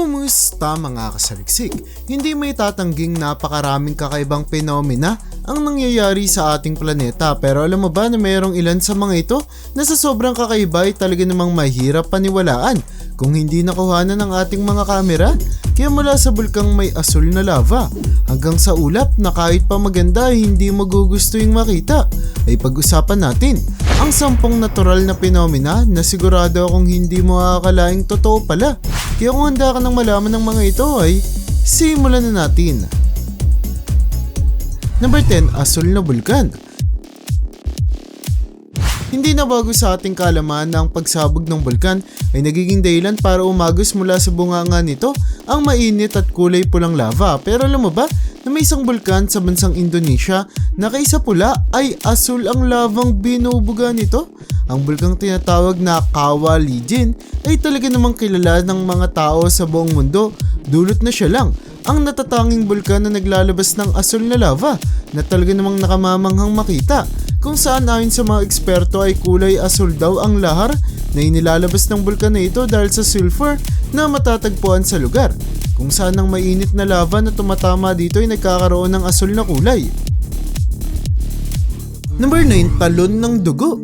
Kumusta mga kasaliksik? Hindi may tatangging napakaraming kakaibang fenomena ang nangyayari sa ating planeta pero alam mo ba na mayroong ilan sa mga ito na sa sobrang kakaiba ay talaga namang mahirap paniwalaan kung hindi nakuhanan ng ating mga kamera? Kaya mula sa bulkang may asul na lava hanggang sa ulap na kahit pa maganda hindi magugusto yung makita ay pag-usapan natin ang sampung natural na fenomena na sigurado akong hindi mo akalaing totoo pala. Kaya kung handa ka ng malaman ng mga ito ay simulan na natin. Number 10, asul na bulkan. Hindi na bago sa ating kalaman na ang pagsabog ng bulkan ay nagiging dahilan para umagos mula sa bunganga nito ang mainit at kulay pulang lava. Pero alam mo ba na may isang bulkan sa bansang Indonesia na kaysa pula ay asul ang lavang binubuga nito? Ang bulkang tinatawag na Kawa Lijin ay talaga namang kilala ng mga tao sa buong mundo. Dulot na siya lang ang natatanging bulkan na naglalabas ng asul na lava na talaga namang nakamamanghang makita kung saan ayon sa mga eksperto ay kulay asul daw ang lahar na inilalabas ng bulkan na ito dahil sa sulfur na matatagpuan sa lugar kung saan ang mainit na lava na tumatama dito ay nagkakaroon ng asul na kulay. Number 9, talon ng dugo.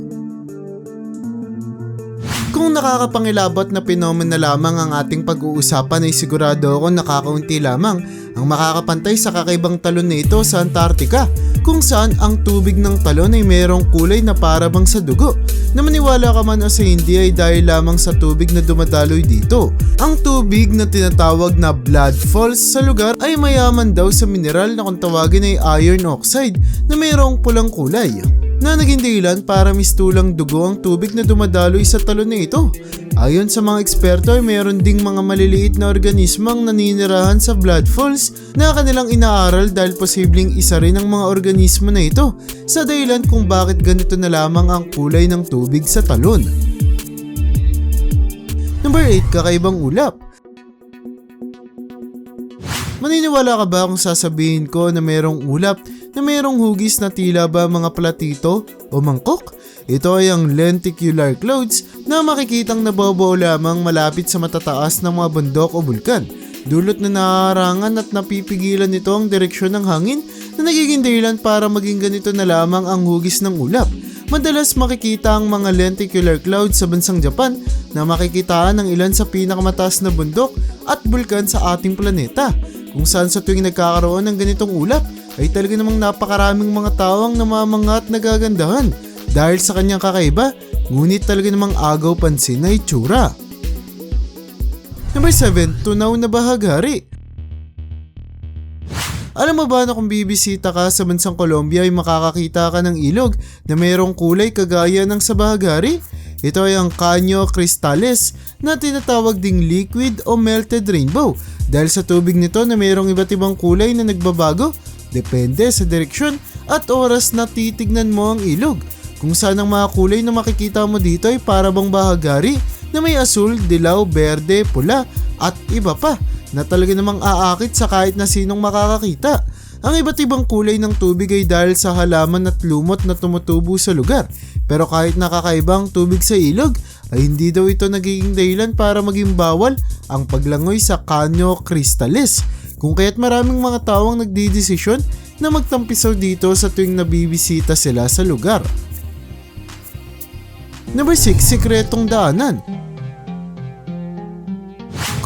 Kung nakakapangilabot na phenomena lamang ang ating pag-uusapan ay sigurado ako nakakaunti lamang ang makakapantay sa kakaibang talon na ito sa Antarctica kung saan ang tubig ng talon ay mayroong kulay na para bang sa dugo. Na maniwala ka man o sa hindi ay dahil lamang sa tubig na dumadaloy dito. Ang tubig na tinatawag na blood falls sa lugar ay mayaman daw sa mineral na kung tawagin ay iron oxide na mayroong pulang kulay na naging dahilan para mistulang dugo ang tubig na dumadaloy sa talon na ito. Ayon sa mga eksperto ay mayroon ding mga maliliit na organismong naninirahan sa blood falls na kanilang inaaral dahil posibleng isa rin ang mga organismo na ito sa dahilan kung bakit ganito na lamang ang kulay ng tubig sa talon. Number 8, kakaibang ulap. Maniniwala ka ba kung sasabihin ko na mayroong ulap na mayroong hugis na tila ba mga platito o mangkok? Ito ay ang lenticular clouds na makikitang nabobuo lamang malapit sa matataas ng mga bundok o bulkan. Dulot na naharangan at napipigilan nito ang direksyon ng hangin na nagiging dahilan para maging ganito na lamang ang hugis ng ulap. Madalas makikita ang mga lenticular clouds sa bansang Japan na makikitaan ng ilan sa pinakamataas na bundok at bulkan sa ating planeta kung saan sa tuwing nagkakaroon ng ganitong ulap ay talaga namang napakaraming mga tao ang namamanga at nagagandahan dahil sa kanyang kakaiba ngunit talaga namang agaw pansin na itsura. Number 7, tunaw na bahaghari. Alam mo ba na kung bibisita ka sa bansang Colombia ay makakakita ka ng ilog na mayroong kulay kagaya ng sa bahaghari? Ito ay ang Canyo Cristales na tinatawag ding liquid o melted rainbow dahil sa tubig nito na mayroong iba't ibang kulay na nagbabago depende sa direksyon at oras na titignan mo ang ilog. Kung saan ang mga kulay na makikita mo dito ay para bang bahagari na may asul, dilaw, berde, pula at iba pa na talaga namang aakit sa kahit na sinong makakakita. Ang iba't ibang kulay ng tubig ay dahil sa halaman at lumot na tumutubo sa lugar. Pero kahit nakakaibang tubig sa ilog, ay hindi daw ito nagiging dahilan para maging bawal ang paglangoy sa Canyo Cristales. Kung kaya't maraming mga tao ang nagdidesisyon na magtampisaw dito sa tuwing nabibisita sila sa lugar. Number 6, Sikretong Daanan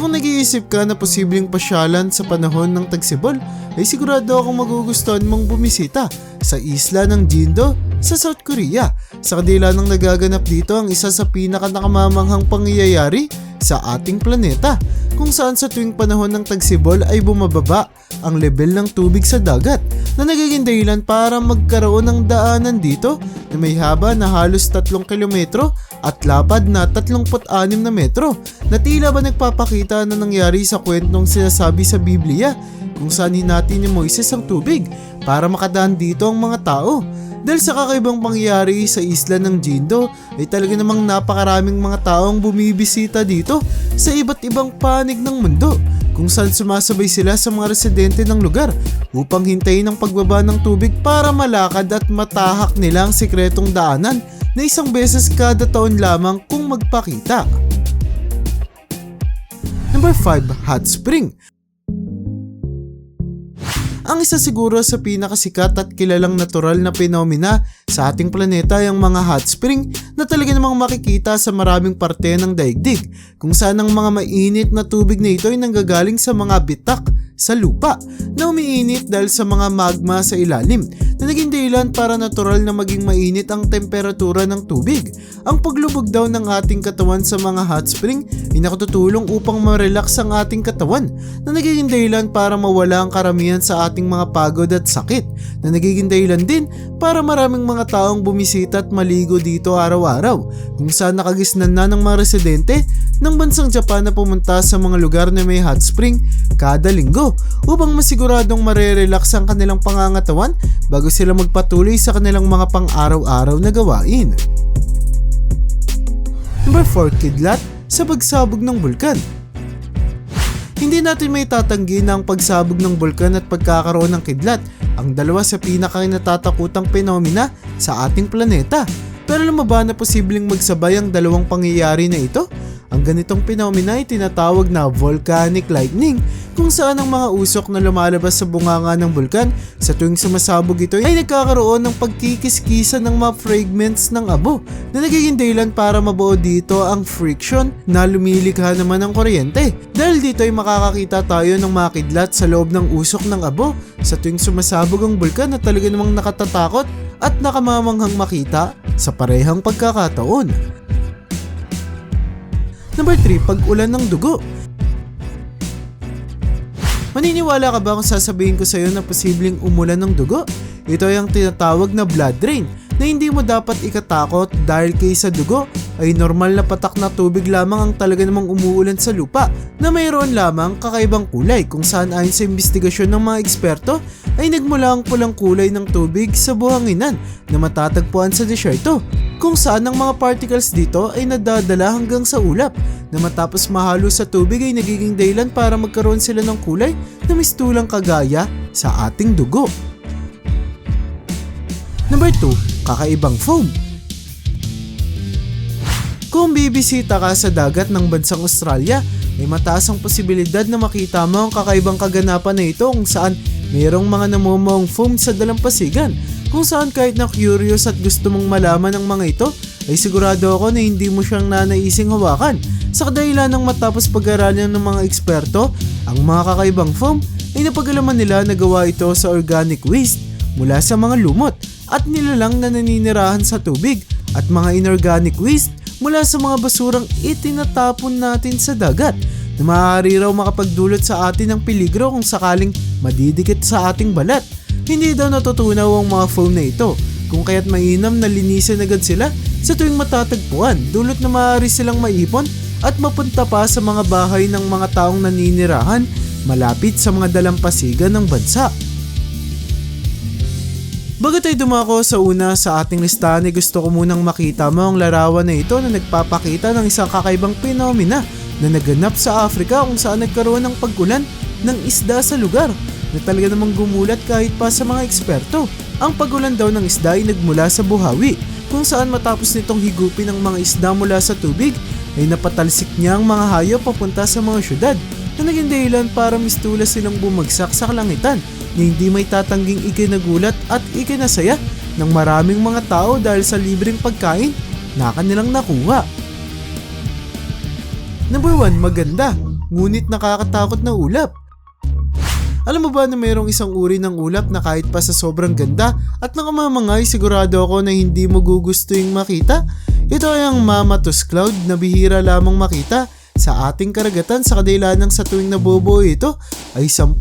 kung nag-iisip ka na posibleng pasyalan sa panahon ng tagsibol, ay sigurado akong magugustuhan mong bumisita sa isla ng Jindo sa South Korea. Sa kadila ng nagaganap dito ang isa sa pinaka nakamamanghang pangyayari sa ating planeta kung saan sa tuwing panahon ng tagsibol ay bumababa ang level ng tubig sa dagat na nagiging dahilan para magkaroon ng daanan dito na may haba na halos 3 kilometro at lapad na 36 na metro na tila ba nagpapakita na nangyari sa kwentong sinasabi sa Biblia kung saan hinati ni Moises ang tubig para makadaan dito ang mga tao. Dahil sa kakaibang pangyayari sa isla ng Jindo ay talaga namang napakaraming mga taong bumibisita dito sa iba't ibang panig ng mundo kung saan sumasabay sila sa mga residente ng lugar upang hintayin ang pagbaba ng tubig para malakad at matahak nila ang sikretong daanan na isang beses kada taon lamang kung magpakita. Number 5, hot spring. Ang isa siguro sa pinakasikat at kilalang natural na phenomena sa ating planeta ay ang mga hot spring na talaga namang makikita sa maraming parte ng daigdig kung saan ang mga mainit na tubig na ito ay nanggagaling sa mga bitak sa lupa na umiinit dahil sa mga magma sa ilalim na naging dahilan para natural na maging mainit ang temperatura ng tubig. Ang paglubog daw ng ating katawan sa mga hot spring ay nakatutulong upang ma-relax ang ating katawan na nagiging dahilan para mawala ang karamihan sa ating mga pagod at sakit na nagiging dahilan din para maraming mga taong bumisita at maligo dito araw-araw kung saan nakagisnan na ng mga residente ng bansang Japan na pumunta sa mga lugar na may hot spring kada linggo upang masiguradong marerelax ang kanilang pangangatawan bago sila magpatuloy sa kanilang mga pang-araw-araw na gawain. Number 4, kidlat sa pagsabog ng bulkan. Hindi natin may tatanggi na ang pagsabog ng bulkan at pagkakaroon ng kidlat ang dalawa sa pinaka-natatakutang sa ating planeta. Pero alam mo ba na posibleng magsabay ang dalawang pangyayari na ito? Ang ganitong penomena ay tinatawag na volcanic lightning kung saan ang mga usok na lumalabas sa bunganga ng bulkan sa tuwing sumasabog ito ay nagkakaroon ng pagkikiskisan ng mga fragments ng abo na nagiging dahilan para mabuo dito ang friction na lumilikha naman ng kuryente. Dahil dito ay makakakita tayo ng mga kidlat sa loob ng usok ng abo sa tuwing sumasabog ang bulkan na talaga namang nakatatakot at nakamamanghang makita sa parehang pagkakataon. Number 3, pag-ulan ng dugo. Maniniwala ka ba kung sasabihin ko sa iyo na posibleng umulan ng dugo? Ito ay ang tinatawag na blood drain na hindi mo dapat ikatakot dahil kaysa dugo ay normal na patak na tubig lamang ang talaga namang umuulan sa lupa na mayroon lamang kakaibang kulay kung saan ayon sa investigasyon ng mga eksperto ay nagmula ang pulang kulay ng tubig sa buhanginan na matatagpuan sa desyerto kung saan ang mga particles dito ay nadadala hanggang sa ulap na matapos mahalo sa tubig ay nagiging dahilan para magkaroon sila ng kulay na mistulang kagaya sa ating dugo. Number 2, kakaibang foam. Kung bibisita ka sa dagat ng bansang Australia, ay mataas ang posibilidad na makita mo ang kakaibang kaganapan na ito kung saan mayroong mga namumong foam sa dalampasigan. Kung saan kahit na curious at gusto mong malaman ang mga ito ay sigurado ako na hindi mo siyang nanaising hawakan. Sa kadahilan ng matapos pag-aralan ng mga eksperto ang mga kakaibang foam ay napagalaman nila na gawa ito sa organic waste mula sa mga lumot at nilalang na naninirahan sa tubig at mga inorganic waste mula sa mga basurang itinatapon natin sa dagat na maaari raw makapagdulot sa atin ng peligro kung sakaling madidikit sa ating balat. Hindi daw natutunaw ang mga foam na ito kung kaya't mainam na linisin agad sila sa tuwing matatagpuan dulot na maaari silang maipon at mapunta pa sa mga bahay ng mga taong naninirahan malapit sa mga dalampasigan ng bansa. Bago tayo dumako sa una sa ating listahan ay gusto ko munang makita mo ang larawan na ito na nagpapakita ng isang kakaibang phenomena na naganap sa Africa kung saan nagkaroon ng pagkulan ng isda sa lugar na talaga namang gumulat kahit pa sa mga eksperto. Ang pagulan daw ng isda ay nagmula sa buhawi kung saan matapos nitong higupin ang mga isda mula sa tubig ay napatalsik niya ang mga hayop papunta sa mga syudad na naging dahilan para mistula silang bumagsak sa kalangitan na hindi may tatangging ikinagulat at ikinasaya ng maraming mga tao dahil sa libreng pagkain na kanilang nakuha. Number 1, maganda, ngunit nakakatakot na ulap. Alam mo ba na mayroong isang uri ng ulap na kahit pa sa sobrang ganda at nakamamangay sigurado ako na hindi mo gugustuhin makita? Ito ay ang Mamatus Cloud na bihira lamang makita sa ating karagatan sa kadahilan ng sa tuwing nabubuo ito ay 10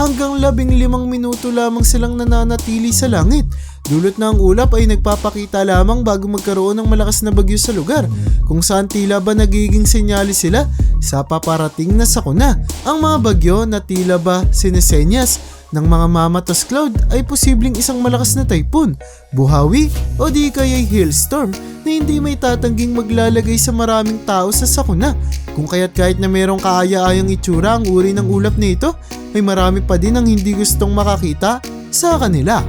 hanggang 15 minuto lamang silang nananatili sa langit. Dulot ang ulap ay nagpapakita lamang bago magkaroon ng malakas na bagyo sa lugar kung saan tila ba nagiging senyales sila sa paparating na sakuna. Ang mga bagyo na tila ba sinesenyas ng mga mamatos cloud ay posibleng isang malakas na typhoon, buhawi o di kaya'y hailstorm na hindi may tatangging maglalagay sa maraming tao sa sakuna. Kung kaya't kahit na merong kaaya-ayang itsura ang uri ng ulap na ito, ay marami pa din ang hindi gustong makakita sa kanila.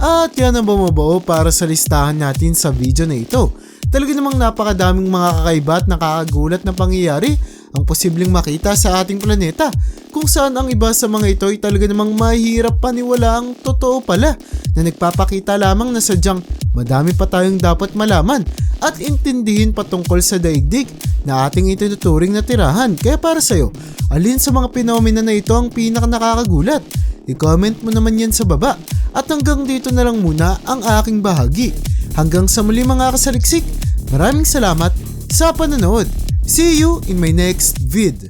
At yan ang bumabao para sa listahan natin sa video na ito. Talaga namang napakadaming mga kakaiba at nakakagulat na pangyayari ang posibleng makita sa ating planeta kung saan ang iba sa mga ito ay talaga namang mahirap paniwala ang totoo pala na nagpapakita lamang na sadyang madami pa tayong dapat malaman at intindihin patungkol sa daigdig na ating itinuturing na tirahan. Kaya para sa'yo, alin sa mga pinomena na ito ang pinaka nakakagulat? I-comment mo naman yan sa baba. At hanggang dito na lang muna ang aking bahagi. Hanggang sa muli mga kasaliksik, maraming salamat sa panonood. See you in my next vid.